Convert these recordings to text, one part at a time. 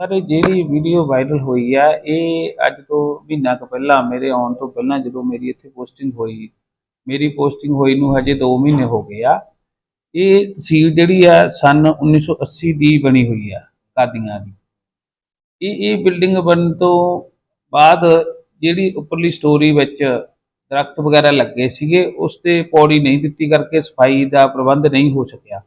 Sir, ਇਹ ਜਿਹੜੀ video viral ਹੋਈ ਆ, ਇਹ ਅੱਜ ਤੋਂ ਮਹੀਨਾ ਕੁ ਪਹਿਲਾਂ, ਮੇਰੇ ਆਉਣ ਤੋਂ ਪਹਿਲਾਂ ਜਦੋਂ ਮੇਰੀ ਇੱਥੇ ਪੋਸਟਿੰਗ ਹੋਈ, ਮੇਰੀ ਪੋਸਟਿੰਗ ਹੋਈ ਨੂੰ ਹਜੇ 2 ਮਹੀਨੇ ਹੋ ਗਏ ਆ, ਇਹ ਤਸਵੀਰ ਜਿਹੜੀ ਆ ਸਨ 1980 ਦੀ ਬਣੀ ਹੋਈ ਆ, ਕਾਦੀਆਂ ਦੀ। ਇਹ ਇਹ ਬਿਲਡਿੰਗ ਬਣਨ ਤੋਂ ਬਾਅਦ ਜਿਹੜੀ ਉੱਪਰਲੀ ਸਟੋਰੀ ਵਿੱਚ ਦਰਖਤ ਵਗੈਰਾ ਲੱਗੇ ਸੀਗੇ, ਉਸ ਤੇ ਪੌੜੀ ਨਹੀਂ ਦਿੱਤੀ ਕਰਕੇ ਸਫ਼ਾਈ ਦਾ ਪ੍ਰਬੰਧ ਨਹੀਂ ਹੋ ਸਕਿਆ।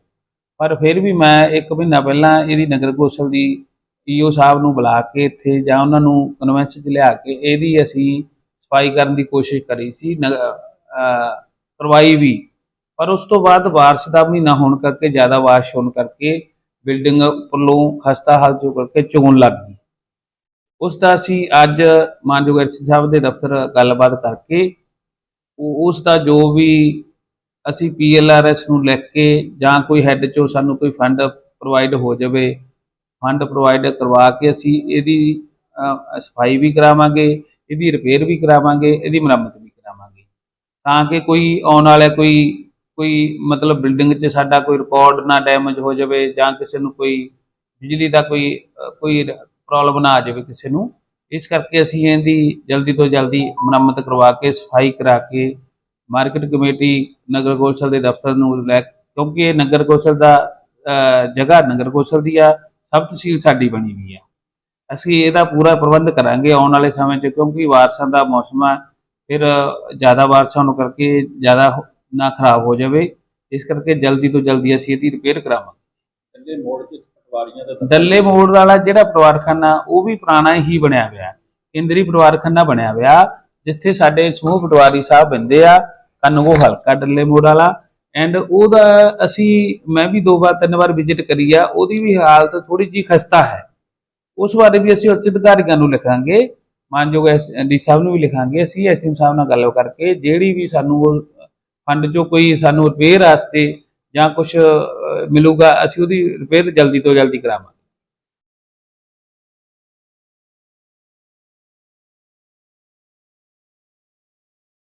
ਪਰ ਫਿਰ ਵੀ ਮੈਂ ਇੱਕ ਮਹੀਨਾ ਪਹਿਲਾਂ ਇਹਦੀ ਨਗਰ ਕੌਂਸਲ ਦੀ ਈਓ ਸਾਹਿਬ ਨੂੰ ਬੁਲਾ ਕੇ ਇੱਥੇ ਜਾਂ ਉਹਨਾਂ ਨੂੰ ਕਨਵੈਂਸ 'ਚ ਲਿਆ ਕੇ ਇਹਦੀ ਅਸੀਂ ਸਫ਼ਾਈ ਕਰਨ ਦੀ ਕੋਸ਼ਿਸ਼ ਕਰੀ ਸੀ ਨਗ- ਕਰਵਾਈ ਵੀ। ਪਰ ਉਸ ਤੋਂ ਬਾਅਦ ਬਾਰਿਸ਼ ਦਾ ਮਹੀਨਾ ਹੋਣ ਕਰਕੇ, ਜ਼ਿਆਦਾ ਬਾਰਿਸ਼ ਹੋਣ ਕਰਕੇ ਬਿਲਡਿੰਗ ਉੱਪਰੋਂ ਖਸਤਾ ਹਾਲਤ ਜੋ ਕਰਕੇ ਚੋਣ ਲੱਗ ਗਈ। ਉਸ ਦਾ ਅਸੀਂ ਅੱਜ ਮਾਨਯੋਗ ਐਸਸੀ ਸਾਹਿਬ ਦੇ ਦਫ਼ਤਰ ਗੱਲਬਾਤ ਕਰਕੇ ਉਸ ਦਾ ਜੋ ਵੀ ਅਸੀਂ ਪੀਐਲਆਰਐਸ ਨੂੰ ਲਿਖ ਕੇ ਜਾਂ ਕੋਈ ਹੈੱਡ ਚੋਂ ਸਾਨੂੰ ਕੋਈ ਫੰਡ ਪ੍ਰੋਵਾਈਡ ਹੋ ਜਾਵੇ ਫੰਡ ਪ੍ਰੋਵਾਈਡ ਕਰਵਾ ਕੇ ਅਸੀਂ ਇਹਦੀ ਸਫ਼ਾਈ ਵੀ ਕਰਾਵਾਂਗੇ, ਇਹਦੀ ਰਿਪੇਅਰ ਵੀ ਕਰਾਵਾਂਗੇ, ਇਹਦੀ ਮੁਰੰਮਤ ਵੀ ਕਰਾਵਾਂਗੇ। ਤਾਂ ਕਿ ਕੋਈ ਆਉਣ ਵਾਲਾ ਕੋਈ ਕੋਈ ਮਤਲਬ ਬਿਲਡਿੰਗ 'ਚ ਸਾਡਾ ਕੋਈ ਰਿਕਾਰਡ ਨਾ ਡੈਮੇਜ ਹੋ ਜਾਵੇ ਜਾਂ ਕਿਸੇ ਨੂੰ ਕੋਈ ਬਿਜਲੀ ਦਾ ਕੋਈ ਕੋਈ ਪ੍ਰੋਬਲਮ ਨਾ ਆ ਜਾਵੇ ਕਿਸੇ ਨੂੰ ਇਸ ਕਰਕੇ ਅਸੀਂ ਇਹਦੀ ਜਲਦੀ ਤੋਂ ਜਲਦੀ ਮੁਰੰਮਤ ਕਰਵਾ ਕੇ, ਸਫ਼ਾਈ ਕਰਾ ਕੇ, ਮਾਰਕੀਟ ਕਮੇਟੀ ਨਗਰ ਕੌਂਸਲ ਦੇ ਦਫ਼ਤਰ ਨੂੰ ਲੈ ਕਿਉਂਕਿ ਇਹ ਨਗਰ ਕੌਂਸਲ ਦਾ ਜਗ੍ਹਾ ਨਗਰ ਕੌਂਸਲ ਦੀ ਆ ਸਬ ਤਹਿਸੀਲ ਸਾਡੀ ਬਣੀ ਹੋਈ ਆ। ਅਸੀਂ ਇਹਦਾ ਪੂਰਾ ਪ੍ਰਬੰਧ ਕਰਾਂਗੇ ਆਉਣ ਵਾਲੇ ਸਮੇਂ 'ਚ, ਕਿਉਂਕਿ ਵਾਰਸ਼ਾਂ ਦਾ ਮੌਸਮ ਆ, ਫਿਰ ਜ਼ਿਆਦਾ ਵਾਰਸ਼ਾਂ ਨੂੰ ਕਰਕੇ ਜ਼ਿਆਦਾ ਨਾ ਖਰਾਬ ਹੋ ਜਾਵੇ। ਇਸ ਕਰਕੇ ਜਲਦੀ ਤੋਂ ਜਲਦੀ ਅਸੀਂ ਇਹਦੀ ਰਿਪੇਅਰ ਕਰਾਵਾਂਗੇ। ਕਹਿੰਦੇ ਮੋੜ ਵਾਲਾ ਜਿਹੜਾ ਪਰਿਵਾਰਖਾਨਾ, ਉਹ ਵੀ ਪੁਰਾਣਾ ਹੀ ਬਣਿਆ ਹੋਇਆ ਕੇਂਦਰੀ ਪਰਿਵਾਰਖਾਨਾ ਬਣਿਆ ਹੋਇਆ, ਜਿੱਥੇ ਸਾਡੇ ਸਮੂਹ ਪਟਵਾਰੀ ਸਾਹਿਬ ਬੰਦੇ ਆ ਕਨਗੋ ਹਲਕਾ ਦੱਲੇ ਮੋੜ ਵਾਲਾ। ਐਂਡ ਉਹਦਾ ਅਸੀਂ, ਮੈਂ ਵੀ ਦੋ ਵਾਰ, ਤਿੰਨ ਵਾਰ ਵਿਜ਼ਿਟ ਕਰੀ ਆ, ਉਹਦੀ ਵੀ ਹਾਲਤ ਥੋੜੀ ਜੀ ਖਸਤਾ ਹੈ। ਉਸ ਬਾਰੇ ਵੀ ਅਸੀਂ ਉੱਚ ਅਧਿਕਾਰੀਆਂ ਨੂੰ ਲਿਖਾਂਗੇ, ਮਾਨਯੋਗ ਡੀ ਸਾਹਿਬ ਨੂੰ ਵੀ ਲਿਖਾਂਗੇ, ਅਸੀਂ ਐਸਐਮ ਸਾਹਿਬ ਨਾਲ ਗੱਲ ਕਰਕੇ, ਜਿਹੜੀ ਵੀ ਸਾਨੂੰ ਉਹ, ਫੰਡ ਚੋਂ ਕੋਈ ਸਾਨੂੰ ਰਿਪੇਅਰ ਵਾਸਤੇ ਜਾਂ ਕੁਝ ਮਿਲੂਗਾ ਅਸੀਂ ਉਹਦੀ ਰਿਪੇਅਰ ਜਲਦੀ ਤੋਂ ਜਲਦੀ ਕਰਾਵਾਂਗੇ।